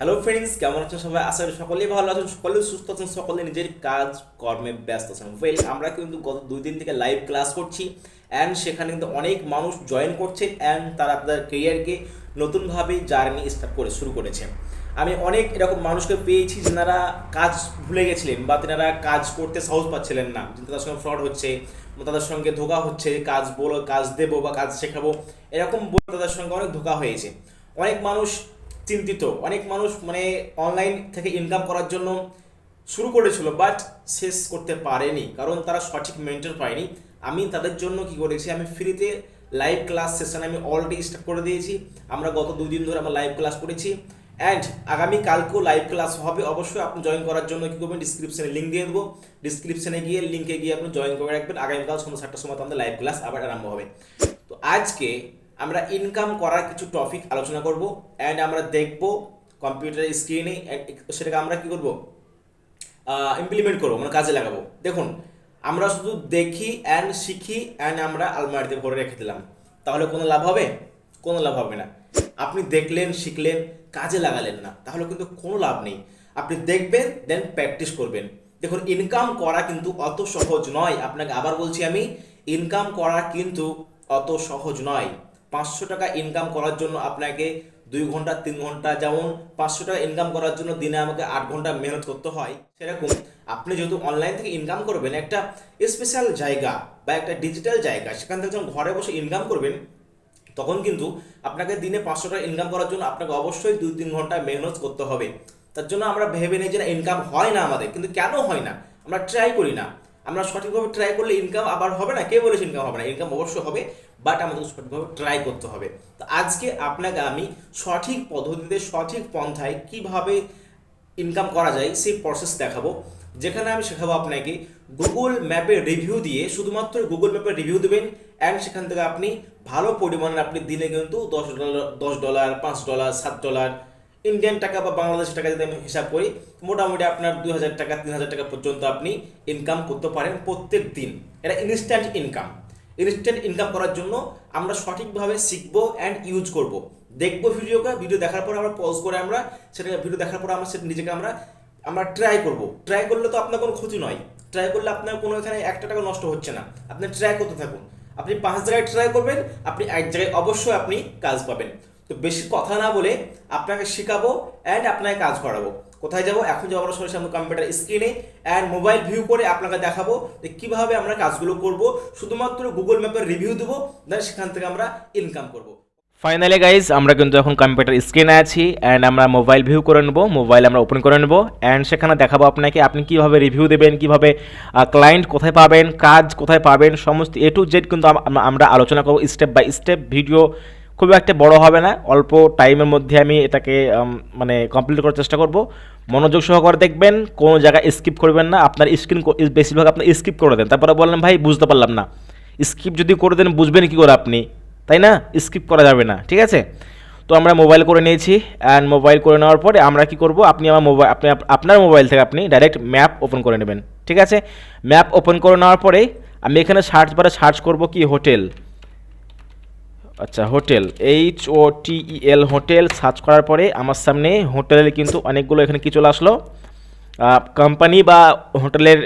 Hello friends কেমন আছেন সবাই? আশা করি সকলেই ভালো আছেন, সকলেই সুস্থ আছেন সকলে নিজের কাজ কর্মে ব্যস্ত আছেন। ওয়েল আমরা কিন্তু গত দুই দিন থেকে লাইভ ক্লাস করছি অ্যান্ড সেখানে কিন্তু অনেক মানুষ জয়েন করছে অ্যান্ড তারা তাদের কেরিয়ারকে নতুনভাবে জার্নি স্টার্ট করে শুরু করেছে। আমি অনেক এরকম মানুষকে পেয়েছি যেনারা কাজ ভুলে গেছিলেন বা তেনারা কাজ করতে সাহস পাচ্ছিলেন না। তাদের সঙ্গে ফ্রড হচ্ছে তাদের সঙ্গে ধোকা হচ্ছে, কাজ বলো, কাজ দেবো বা কাজ শেখাবো, এরকম বলে তাদের সঙ্গে অনেক ধোকা হয়েছে। অনেক মানুষ চিন্তিত। অনেক মানুষ মানে অনলাইন থেকে ইনকাম করার জন্য শুরু করেছিল বাট শেষ করতে পারেনি, কারণ তারা সঠিক মেন্টর পায়নি। আমি তাদের জন্য কি করেছি, আমি ফ্রিতে লাইভ ক্লাস সেশন আমি অলরেডি স্টার্ট করে দিয়েছি। আমরা গত দুই দিন ধরে আমরা লাইভ ক্লাস করেছি। অ্যান্ড আগামী কালকেও লাইভ ক্লাস হবে, অবশ্যই আপনি জয়েন করার জন্য কী করবেন ডিসক্রিপশানে লিঙ্ক দিয়ে দেবো। ডিসক্রিপশানে গিয়ে লিঙ্কে গিয়ে আপনি জয়েন করে রাখবেন। আগামীকাল সন্ধ্যা সাতটার সময় আমাদের লাইভ ক্লাস আবার আরম্ভ হবে। তো আজকে আমরা ইনকাম করার কিছু টপিক আলোচনা করব অ্যান্ড আমরা দেখব কম্পিউটারের স্ক্রিনে সেটাকে আমরা কি করব? ইমপ্লিমেন্ট করব মানে কাজে লাগাবো। দেখুন, আমরা শুধু দেখি অ্যান্ড শিখি অ্যান্ড আমরা আলমারিতে ভরে রেখে দিলাম। তাহলে কোনো লাভ হবে? কোনো লাভ হবে না। আপনি দেখলেন, শিখলেন, কাজে লাগালেন না। তাহলে কিন্তু কোনো লাভ নেই। আপনি দেখবেন দেন প্র্যাকটিস করবেন। দেখুন ইনকাম করা কিন্তু অত সহজ নয়। আপনাকে আবার বলছি আমি ইনকাম করা কিন্তু অত সহজ নয়। পাঁচশো টাকা ইনকাম করার জন্য আপনাকে দুই ঘণ্টা, তিন ঘণ্টা, যেমন পাঁচশো টাকা ইনকাম করার জন্য দিনে আমাকে আট ঘণ্টা মেহনত করতে হয়, সেরকম আপনি যেহেতু অনলাইন থেকে ইনকাম করবেন, একটা স্পেশাল জায়গা বা একটা ডিজিটাল জায়গা, সেখান থেকে যখন ঘরে বসে ইনকাম করবেন, তখন কিন্তু আপনাকে দিনে পাঁচশো টাকা ইনকাম করার জন্য আপনাকে অবশ্যই দুই, তিন ঘণ্টা মেহনত করতে হবে। তার জন্য আমরা ভেবে নিই যে ইনকাম হয় না আমাদের, কিন্তু কেন হয় না? আমরা ট্রাই করি না। আমরা সঠিকভাবে ট্রাই করলে ইনকাম আবার হবে না। কে বলেছে ইনকাম হবে না? ইনকাম অবশ্যই হবে বাট আমাদের সঠিকভাবে ট্রাই করতে হবে। তো আজকে আপনাকে আমি সঠিক পদ্ধতিতে, সঠিক পন্থায় কীভাবে ইনকাম করা যায়, সেই প্রসেস দেখাবো। যেখানে আমি শেখাবো আপনাকে গুগল ম্যাপের রিভিউ দিয়ে শুধুমাত্র গুগল ম্যাপের রিভিউ দেবেন অ্যান্ড সেখান থেকে আপনি ভালো পরিমাণে আপনি দিনে কিন্তু দশ ডলার দশ ডলার পাঁচ ডলার সাত ডলার ইন্ডিয়ান টাকা বা বাংলাদেশি টাকা যদি আমি হিসাব করি, মোটামুটি আপনার দুই হাজার টাকা, তিন হাজার টাকা পর্যন্ত আপনি ইনকাম করতে পারেন প্রত্যেক দিন এটা ইনস্ট্যান্ট ইনকাম ইনস্ট্যান্ট ইনকাম করার জন্য আমরা সঠিকভাবে শিখব অ্যান্ড ইউজ করব। দেখব ভিডিওকে ভিডিও দেখার পর আমরা পজ করে আমরা সেটা ভিডিও দেখার পর আমরা সেটা নিজেকে আমরা আমরা ট্রাই করব। ট্রাই করলে তো আপনার কোনো ক্ষতি নয়। ট্রাই করলে আপনার কোনো এখানে একটা টাকা নষ্ট হচ্ছে না। আপনি ট্রাই করতে থাকুন। আপনি পাঁচ জায়গায় ট্রাই করবেন, আপনি এক জায়গায় অবশ্যই আপনি কাজ পাবেন। তো বেশি কথা না বলে আপনাকে শেখাবো অ্যান্ড আপনাকে কাজ করাবো। কোথায় যাব? এখন যাব আমরা সরাসরি কম্পিউটার স্ক্রিনে অ্যান্ড মোবাইল ভিউ করে আপনাকে দেখাবো যে কীভাবে আমরা কাজগুলো করব। শুধুমাত্র গুগল ম্যাপের রিভিউ দেবো দেন সেখান থেকে আমরা ইনকাম করব। ফাইনালি গাইজ আমরা কিন্তু এখন কম্পিউটার স্ক্রিনে আছি অ্যান্ড আমরা মোবাইল ভিউ করে নেব মোবাইল আমরা ওপেন করে নেব অ্যান্ড সেখানে দেখাবো আপনাকে আপনি কীভাবে রিভিউ দেবেন, কীভাবে ক্লায়েন্ট কোথায় পাবেন, কাজ কোথায় পাবেন, সমস্ত এ টু জেড কিন্তু আম- আম- আমরা আলোচনা করব স্টেপ বাই স্টেপ ভিডিও খুব একটা বড় হবে না। অল্প টাইমের মধ্যে আমি এটাকে মানে কমপ্লিট করার চেষ্টা করব। মনোযোগ সহকারে দেখবেন, কোনো জায়গায় স্কিপ করবেন না। আপনার স্ক্রিন বেশিরভাগ আপনি স্কিপ করে দেন। তারপরে বললেন, ভাই, বুঝতে পারলাম না। স্কিপ যদি করে দেন, বুঝবেন কী করে আপনি? তাই না? স্কিপ করা যাবে না, ঠিক আছে? তো আমরা মোবাইল করে নিয়েছি। অ্যান্ড মোবাইল করে নেওয়ার পরে আমরা কি করব? আপনি আমার মোবাইল আপনি আপনার মোবাইল থেকে আপনি ডাইরেক্ট ম্যাপ ওপেন করে নেবেন, ঠিক আছে? ম্যাপ ওপেন করে নেওয়ার পরে আমি এখানে সার্চ বারে সার্চ করব কি? হোটেল আচ্ছা hotel H O T E L hotel, search করার পরে আমার সামনে হোটেলের কিন্তু অনেকগুলো এখানে কি চলে আসলো? কোম্পানি বা হোটেলের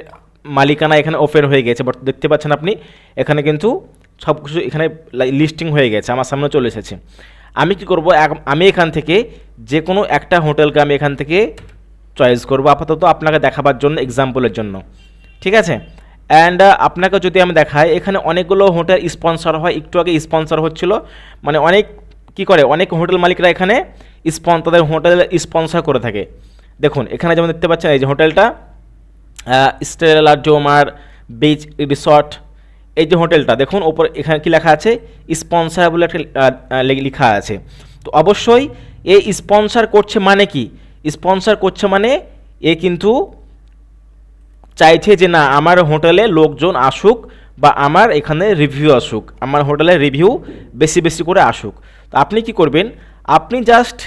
মালিকানা এখানে ওপেন হয়ে গেছে বাট দেখতে পাচ্ছেন আপনি, এখানে কিন্তু সব কিছু এখানে লিস্টিং হয়ে গেছে, আমার সামনে চলে এসেছে। আমি কি করব আমি এখান থেকে যে কোনো একটা হোটেলকে আমি এখান থেকে চয়েস করব, আপাতত আপনাকে দেখাবার জন্য এক্সাম্পলের জন্য। ঠিক আছে? অ্যান্ড আপনাকে যদি আমি দেখাই, এখানে অনেকগুলো হোটেল স্পন্সর হয়। একটু আগে স্পন্সর হচ্ছিল। মানে অনেক, কি করে? অনেক হোটেল মালিকরা এখানে স্পন, তাদের হোটেল স্পন্সর করে থাকে। দেখুন, এখানে যেমন দেখতে পাচ্ছেন, এই যে হোটেলটা স্টেলা ডোমার বিচ রিসর্ট এই যে হোটেলটা, দেখুন, ওপর এখানে কি লেখা আছে? স্পন্সর বলে একটা লেখা আছে। তো অবশ্যই এই স্পন্সর করছে মানে কি? স্পন্সর করছে মানে এ কিন্তু চাইছে যে না, আমার হোটেলে লোকজন আসুক বা আমার এখানে রিভিউ আসুক, আমার হোটেলে রিভিউ বেশি বেশি করে আসুক। তো আপনি কি করবেন? আপনি জাস্ট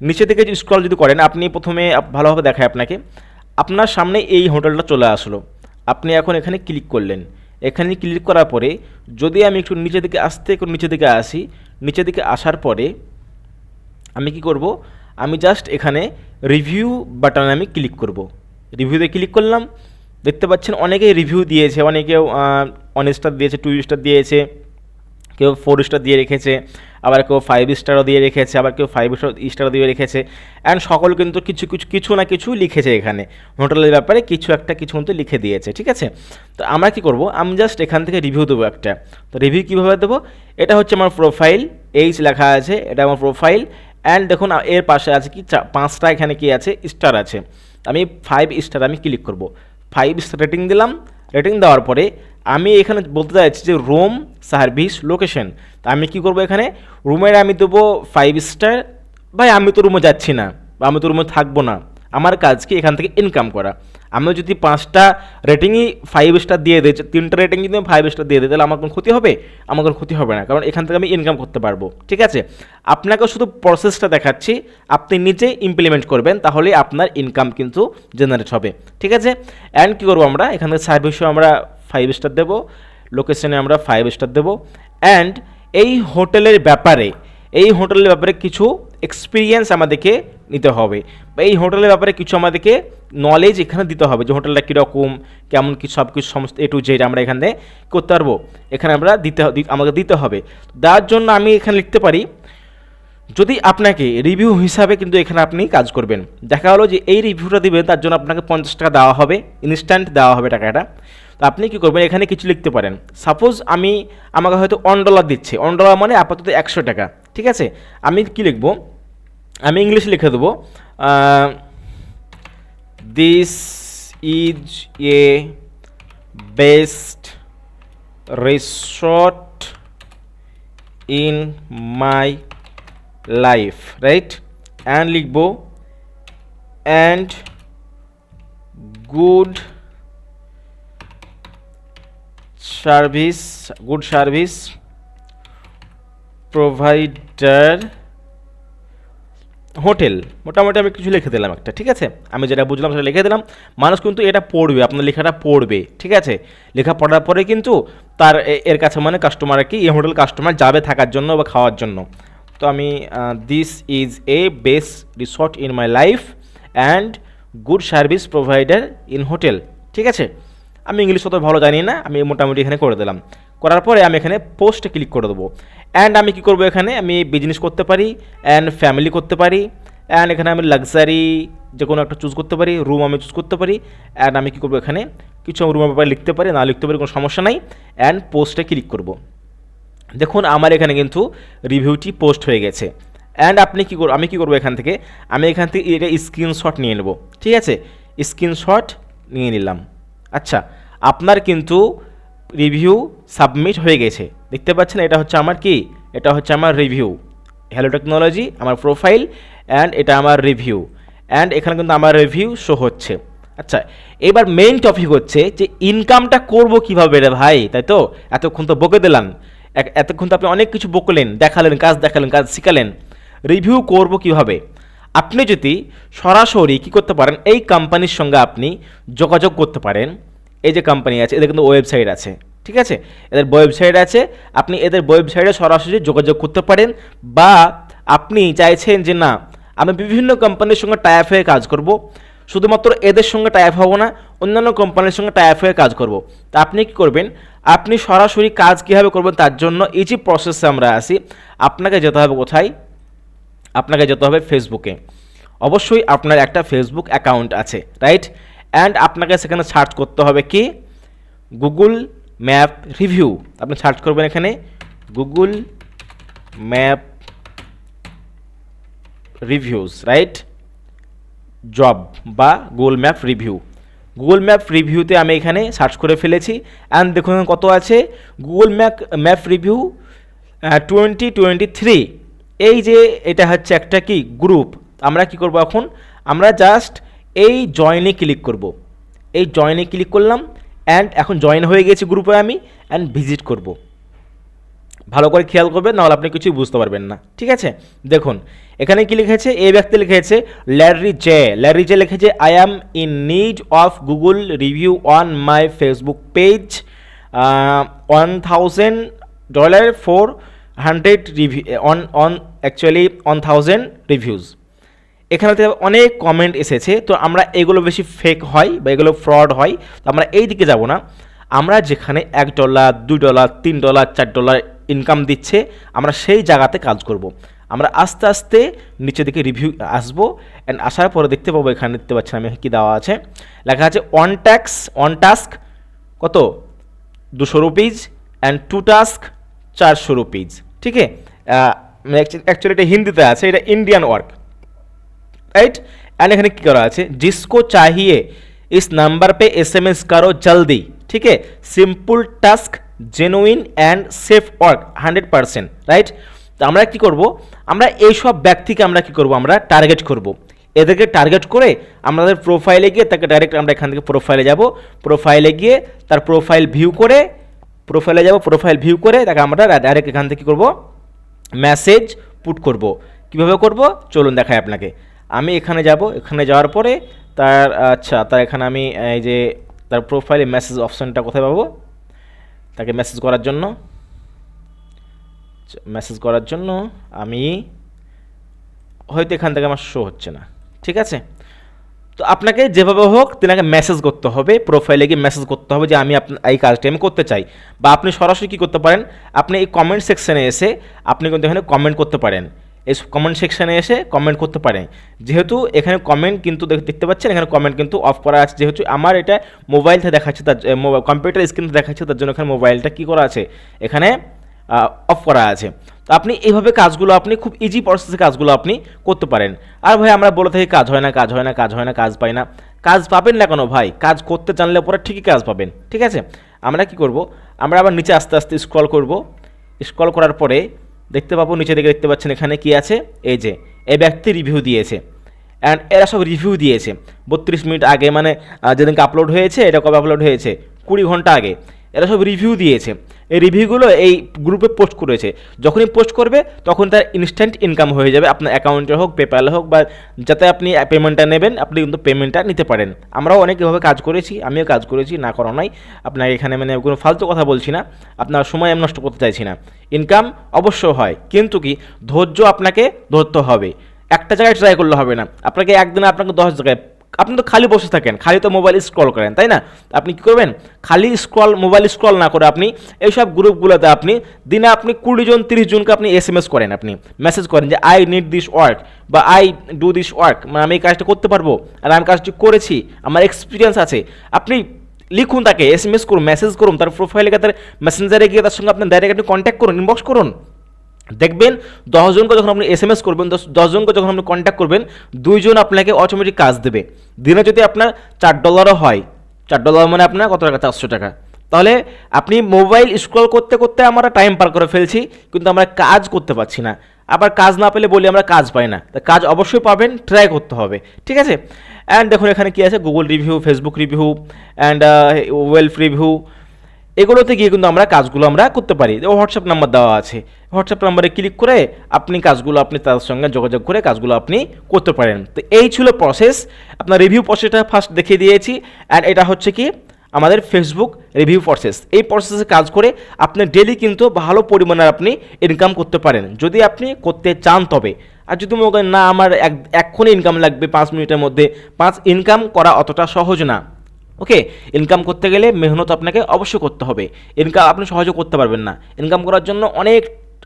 নিচে থেকে স্ক্রল যদি করেন, আপনি প্রথমে ভালোভাবে দেখায় আপনাকে। আপনার সামনে এই হোটেলটা চলে আসলো। আপনি এখন এখানে ক্লিক করলেন। এখানে ক্লিক করার পরে যদি আমি একটু নিচে দিকে আসতে একটু নিচে দিকে আসি, নিচে দিকে আসার পরে আমি কি করব? আমি জাস্ট এখানে রিভিউ বাটনে আমি ক্লিক করব। রিভিউতে ক্লিক করলাম। দেখতে পাচ্ছেন অনেকেই রিভিউ দিয়েছে অনেকেও ওয়ান স্টার দিয়েছে টু স্টার দিয়েছে, কেউ ফোর স্টার দিয়ে রেখেছে, আবার কেউ ফাইভ স্টারও দিয়ে রেখেছে, আবার কেউ ফাইভ স্টার স্টারও দিয়ে রেখেছে। অ্যান্ড সকল কিন্তু কিছু কিছু কিছু না কিছু লিখেছে এখানে। হোটেলের ব্যাপারে কিছু একটা, কিছু কিন্তু লিখে দিয়েছে, ঠিক আছে? তো আমরা কি করব? আমি জাস্ট এখান থেকে রিভিউ দেবো একটা। তো রিভিউ কীভাবে দেবো? এটা হচ্ছে আমার প্রোফাইল এইচ লেখা আছে, এটা আমার প্রোফাইল অ্যান্ড দেখুন, এর পাশে আছে কি পাঁচটা এখানে কি আছে স্টার আছে। আমি ফাইভ স্টার আমি ক্লিক করব। ফাইভ রেটিং দিলাম। রেটিং দেওয়ার পরে আমি এখানে বলতে চাইছি যে রুম সার্ভিস লোকেশন তা আমি কি করব এখানে? রুমের আমি দেবো ফাইভ স্টার ভাই, আমি তো রুমে যাচ্ছি না বা আমি তো রুমে থাকব না। আমার কাজ কি এখান থেকে ইনকাম করা। আমি যদি পাঁচটা রেটিংই ফাইভ স্টার দিয়ে দিই, তিনটা রেটিং যদি আমি ফাইভ স্টার দিয়ে দিই, তাহলে আমার কোনো ক্ষতি হবে? আমার কোনো ক্ষতি হবে না, কারণ এখান থেকে আমি ইনকাম করতে পারব। ঠিক আছে? আপনাকে শুধু প্রসেসটা দেখাচ্ছি। আপনি নিজেই ইমপ্লিমেন্ট করবেন তাহলে আপনার ইনকাম কিন্তু জেনারেট হবে। ঠিক আছে? অ্যান্ড কী করব আমরা? এখান থেকে সার্ভিসও আমরা ফাইভ স্টার দেবো লোকেশনে আমরা ফাইভ স্টার দেবো। অ্যান্ড এই হোটেলের ব্যাপারে, এই হোটেলের ব্যাপারে কিছু এক্সপিরিয়েন্স আমাদেরকে নিতে হবে। বা এই হোটেলের ব্যাপারে কিছু আমাদেরকে নলেজ এখানে দিতে হবে যে হোটেলটা কীরকম, কেমন কি সব কিছু সমস্ত এ টু জেড আমরা এখানে করতে পারব। এখানে আমরা দিতে আমাকে দিতে হবে। তার জন্য আমি এখানে লিখতে পারি, যদি আপনাকে রিভিউ হিসাবে কিন্তু এখানে আপনি কাজ করবেন। দেখা হলো যে এই রিভিউটা দিবেন, তার জন্য আপনাকে পঞ্চাশ টাকা দেওয়া হবে ইনস্ট্যান্ট দেওয়া হবে টাকাটা। তো আপনি কী করবেন, এখানে কিছু লিখতে পারেন। সাপোজ আমি, আমাকে হয়তো অন ডলার দিচ্ছে। অন ডলার মানে আপাতত একশো টাকা। ঠিক আছে? আমি কি লিখব? আমি ইংলিশে লিখে দেবো। This is a best resort in my life right and লিখব and good service good service provider hotel. মোটামুটি আমি কিছু লিখে দিলাম একটা, ঠিক আছে? আমি যেটা বুঝলাম সেটা লিখে দিলাম। মানুষ কিন্তু এটা পড়বে, আপনার লেখাটা পড়বে, ঠিক আছে? লেখা পড়ার পরে কিন্তু তার এর কাছে মানে কাস্টমার কি, এই হোটেল কাস্টমার যাবে থাকার জন্য বা খাওয়ার জন্য। তো আমি this is a best resort in my life and good service provider in hotel ঠিক আছে? আমি ইংলিশ অত ভালো জানি না, আমি মোটামুটি এখানে করে দিলাম। করার পরে আমি এখানে পোস্টে ক্লিক করে দেবো। অ্যান্ড আমি কী করব এখানে? আমি বিজনেস করতে পারি অ্যান্ড ফ্যামিলি করতে পারি অ্যান্ড এখানে আমি লাক্সারি যে কোনো একটা চুজ করতে পারি রুম আমি চুজ করতে পারি অ্যান্ড আমি কী করব এখানে? কিছু রুমের ব্যাপারে লিখতে পারি, না লিখতে পারি কোনো সমস্যা নাই অ্যান্ড পোস্টে ক্লিক করব। দেখুন, আমার এখানে কিন্তু রিভিউটি পোস্ট হয়ে গেছে। অ্যান্ড আপনি কী করব আমি কী করব এখান থেকে? আমি এখান থেকে এটা স্ক্রিনশট নিয়ে নেব। ঠিক আছে? স্ক্রিনশট নিয়ে নিলাম। আচ্ছা আপনার কিন্তু রিভিউ সাবমিট হয়ে গেছে। দেখতে পাচ্ছেন, এটা হচ্ছে আমার কি? এটা হচ্ছে আমার রিভিউ হ্যালো টেকনোলজি আমার প্রোফাইল অ্যান্ড এটা আমার রিভিউ অ্যান্ড এখানে কিন্তু আমার রিভিউ শো হচ্ছে। আচ্ছা এবার মেইন টপিক হচ্ছে যে ইনকামটা করব কীভাবে রে ভাই? তাই তো? এতক্ষণ তো বকে দিলাম। এতক্ষণ তো আপনি অনেক কিছু বকলেন, দেখালেন, কাজ দেখালেন, কাজ শিখালেন। রিভিউ করব কীভাবে? আপনি যদি সরাসরি কি করতে পারেন, এই কোম্পানির সঙ্গে আপনি যোগাযোগ করতে পারেন। এই যে কোম্পানি আছে, এদের কিন্তু ওয়েবসাইট আছে, ঠিক আছে? এদের ওয়েবসাইট আছে, আপনি এদের ওয়েবসাইটে সরাসরি যোগাযোগ করতে পারেন বা আপনি চাইছেন যে না, আমি বিভিন্ন কোম্পানির সঙ্গে টাইপ হয়ে কাজ করব, শুধুমাত্র এদের সঙ্গে টাইপ হব না, অন্যান্য কোম্পানির সঙ্গে টাইপ হয়ে কাজ করব। তা আপনি কি করবেন? আপনি সরাসরি কাজ কীভাবে করবেন তার জন্য এই যে প্রসেসে আমরা আসি আপনাকে যেতে হবে কোথায়? আপনাকে যেতে হবে ফেসবুকে অবশ্যই আপনার একটা ফেসবুক অ্যাকাউন্ট আছে রাইট অ্যান্ড আপনাকে সেখানে সার্চ করতে হবে কি? গুগল ম্যাপ রিভিউ আপনি সার্চ করবেন এখানে Google map reviews write job বা Google map review Google map রিভিউতে আমি এখানে সার্চ করে ফেলেছি। অ্যান্ড দেখুন কত আছে? Google map map review twenty twenty three এই যে এটা হচ্ছে একটা কি? গ্রুপ আমরা কি করব এখন? আমরা জাস্ট এই জয়েনে ক্লিক করব। এই জয়েনে ক্লিক করলাম অ্যান্ড এখন জয়েন হয়ে গেছি গ্রুপে আমি অ্যান্ড ভিজিট করব। ভালো করে খেয়াল করবেন নাহলে আপনি কিছুই বুঝতে পারবেন না। ঠিক আছে? দেখুন, এখানে কি লিখেছে? এই ব্যক্তি লিখেছে ল্যারি জে ল্যারি জে লিখেছে I am in need of Google review on my Facebook page one thousand dollar four hundred review on on actually one thousand reviews এখানেতে অনেক কমেন্ট এসেছে, তো আমরা এগুলো বেশি ফেক হয় বা এগুলো ফ্রড হয়, তো আমরা এই দিকে যাব না। আমরা যেখানে এক ডলার দুই ডলার তিন ডলার চার ডলার ইনকাম দিচ্ছে, আমরা সেই জায়গাতে কাজ করব। আমরা আস্তে আস্তে নিচের দিকে রিভিউ আসব অ্যান্ড আসার পরে দেখতে পাবো এখানে দেখতে পাচ্ছেন আমি কী দেওয়া আছে। লেখা আছে অন ট্যাক্স অন টাস্ক কত? দুশো রুপিজ অ্যান্ড টু টাস্ক চারশো রুপিজ ঠিক? আছে অ্যাকচুয়ালি এটা হিন্দিতে আছে, এটা ইন্ডিয়ান ওয়ার্ক এইট অ্যান্ড এখানে কী করা আছে? জিসকো চাহিয়ে ইস নাম্বার পে এস এম এস করো জলদি ঠিক है? Simple task genuine and safe work hundred percent right তো আমরা কী করব? আমরা এইসব ব্যক্তিকে আমরা কী করব? আমরা টার্গেট করব। এদেরকে টার্গেট করে আমাদের প্রোফাইলে গিয়ে তাকে ডাইরেক্ট আমরা এখান থেকে প্রোফাইলে যাব। প্রোফাইলে গিয়ে তার প্রোফাইল ভিউ করে প্রোফাইলে যাব প্রোফাইল ভিউ করে তাকে আমরা ডাইরেক্ট এখান থেকে কী করব? মেসেজ পুট করব। কীভাবে করব? চলুন দেখায় আপনাকে। আমি এখানে যাব। এখানে যাওয়ার পরে তার আচ্ছা তার এখানে আমি, এই যে, তার প্রোফাইলে মেসেজ অপশনটা কোথায় পাবো? তাকে মেসেজ করার জন্য। মেসেজ করার জন্য আমি, হয়তো এখান থেকে আমার শো হচ্ছে না। ঠিক আছে? তো আপনাকে যেভাবে হোক তেনাকে মেসেজ করতে হবে প্রোফাইলে গিয়ে মেসেজ করতে হবে যে আমি এই কাজটি আমি করতে চাই। বা আপনি সরাসরি কী করতে পারেন? আপনি এই কমেন্ট সেকশনে এসে আপনি কিন্তু এখানে কমেন্ট করতে পারেন। এই কমেন্ট সেকশানে এসে কমেন্ট করতে পারেন। যেহেতু এখানে কমেন্ট কিন্তু দেখতে পাচ্ছেন, এখানে কমেন্ট কিন্তু অফ করা আছে। যেহেতু আমার এটা মোবাইল থেকে দেখাচ্ছে, তার কম্পিউটার স্ক্রিন দেখাচ্ছে, তার জন্য এখানে মোবাইলটা কী করা আছে? এখানে অফ করা আছে। তো আপনি এইভাবে কাজগুলো, আপনি খুব ইজি প্রসেসে কাজগুলো আপনি করতে পারেন। আর ভাই, আমরা বলে থাকি কাজ হয় না, কাজ হয় না, কাজ হয় না, কাজ পাই না। কাজ পাবেন না কেন ভাই? কাজ করতে জানলে পরে ঠিকই কাজ পাবেন, ঠিক আছে? আমরা কি করব? আমরা আবার নিচে আস্তে আস্তে স্ক্রল করব। স্ক্রল করার পরে দেখতে পাবো, নিচে দিকে দেখতে পাচ্ছেন এখানে কি আছে? এই যে এ ব্যক্তি রিভিউ দিয়েছে। অ্যান্ড এরা সব রিভিউ দিয়েছে। বত্রিশ মিনিট আগে মানে যেদিনকে আপলোড হয়েছে, এটা কবে আপলোড হয়েছে? কুড়ি ঘণ্টা আগে। এরা সব রিভিউ দিয়েছে। এই রিভিউগুলো এই গ্রুপে পোস্ট করেছে। যখনই পোস্ট করবে, তখন তার ইনস্ট্যান্ট ইনকাম হয়ে যাবে। আপনার অ্যাকাউন্টে হোক পেপ্যালে হোক, বা যাতে আপনি পেমেন্টটা নেবেন, আপনি কিন্তু পেমেন্টটা নিতে পারেন। আমরাও অনেক এভাবে কাজ করেছি, আমিও কাজ করেছি, না করা নয় আপনার এখানে মানে কোনো ফালতু কথা বলছি না। আপনার সময় আমি নষ্ট করতে চাইছি না। ইনকাম অবশ্য হয়, কিন্তু কি, ধৈর্য আপনাকে ধরতে হবে। একটা জায়গায় ট্রাই করলে হবে না। আপনাকে একদিনে আপনাকে দশ জায়গায় আপনি তো খালি বসে থাকেন, খালি তো মোবাইল স্ক্রল করেন, তাই না? আপনি কি করবেন? খালি স্ক্রল মোবাইল স্ক্রল না করে আপনি এইসব গ্রুপগুলোতে আপনি দিনে আপনি কুড়ি জন, তিরিশ জনকে আপনি এস এম এস করেন, আপনি মেসেজ করেন যে আই নিড দিস ওয়ার্ক বা আই ডু দিস ওয়ার্ক মানে আমি এই কাজটা করতে পারব আর আমি কাজটি করেছি, আমার এক্সপিরিয়েন্স আছে। আপনি লিখুন তাকে এস এম এস করুন মেসেজ করুন, তার প্রোফাইলে তার মেসেঞ্জারে গিয়ে তার সঙ্গে আপনি ডাইরেক্ট আপনি কন্ট্যাক্ট করুন ইনবক্স করুন। দেখবেন দশজনকে যখন আপনি এস এম এস করবেন, দশ, দশজনকে যখন আপনি কন্ট্যাক্ট করবেন, দুইজন আপনাকে অটোমেটিক কাজ দেবে। দিনে যদি আপনার চার ডলারও হয়, চার ডলার মানে আপনার কত টাকা? চারশো টাকা। তাহলে আপনি মোবাইল স্ক্রল করতে করতে আমরা টাইম পার করে ফেলছি, কিন্তু আমরা কাজ করতে পারছি না। আবার কাজ না পেলে বলি আমরা কাজ পাই না। তা কাজ অবশ্যই পাবেন ট্রাই করতে হবে। ঠিক আছে? অ্যান্ড দেখুন এখানে কী আছে? Google review Facebook review and Yelp review এগুলোতে গিয়ে কিন্তু আমরা কাজগুলো আমরা করতে পারি। হোয়াটসঅ্যাপ নাম্বার দেওয়া আছে। হোয়াটসঅ্যাপ নাম্বারে ক্লিক করে আপনি কাজগুলো আপনি তার সঙ্গে যোগাযোগ করে কাজগুলো আপনি করতে পারেন। তো এই ছিল প্রসেস আপনার রিভিউ প্রসেসটা ফার্স্ট দেখিয়ে দিয়েছি। অ্যান্ড এটা হচ্ছে কি? আমাদের ফেসবুক রিভিউ প্রসেস এই প্রসেসে কাজ করে আপনি ডেলি কিন্তু ভালো পরিমাণে আপনি ইনকাম করতে পারেন। যদি আপনি করতে চান তবে। আর যদি মনে করেন, না, আমার এক, এক্ষুনি ইনকাম লাগবে পাঁচ মিনিটের মধ্যে, পাঁচ ইনকাম করা অতটা সহজ না। ওকে? ইনকাম করতে গেলে মেহনত আপনাকে অবশ্যই করতে হবে। ইনকাম আপনি সহজে করতে পারবেন না। ইনকাম করার জন্য অনেক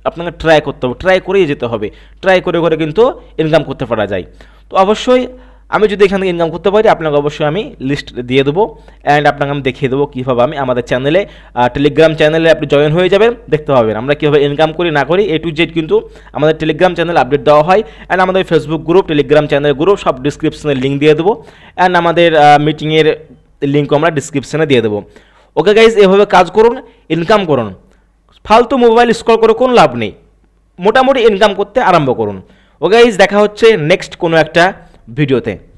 আপনাকে ট্রাই করতে হবে ট্রাই করেই যেতে হবে। ট্রাই করে করে কিন্তু ইনকাম করতে পারা যায়। তো অবশ্যই আমি যদি এখান থেকে ইনকাম করতে পারি, আপনাকে অবশ্যই আমি লিস্ট দিয়ে দেবো অ্যান্ড আপনাকে আমি দেখিয়ে দেবো কীভাবে আমি আমাদের চ্যানেলে টেলিগ্রাম চ্যানেলে আপনি জয়েন হয়ে যাবেন, দেখতে পাবেন। আমরা কীভাবে ইনকাম করি, না করি এ টু জেড কিন্তু আমাদের টেলিগ্রাম চ্যানেল আপডেট দেওয়া হয় অ্যান্ড আমাদের Facebook group Telegram channel group সব ডিসক্রিপশনে লিঙ্ক দিয়ে দেবো অ্যান্ড আমাদের মিটিংয়ের লিঙ্কও আমরা ডিসক্রিপশনে দিয়ে দেবো। ওকে গাইজ এভাবে কাজ করুন ইনকাম করুন। ফালতু মোবাইল স্ক্রল করে কোনো লাভ নেই। মোটামুটি ইনকাম করতে আরম্ভ করুন। ওকে গাইজ দেখা হচ্ছে নেক্সট কোনো একটা ভিডিওতে।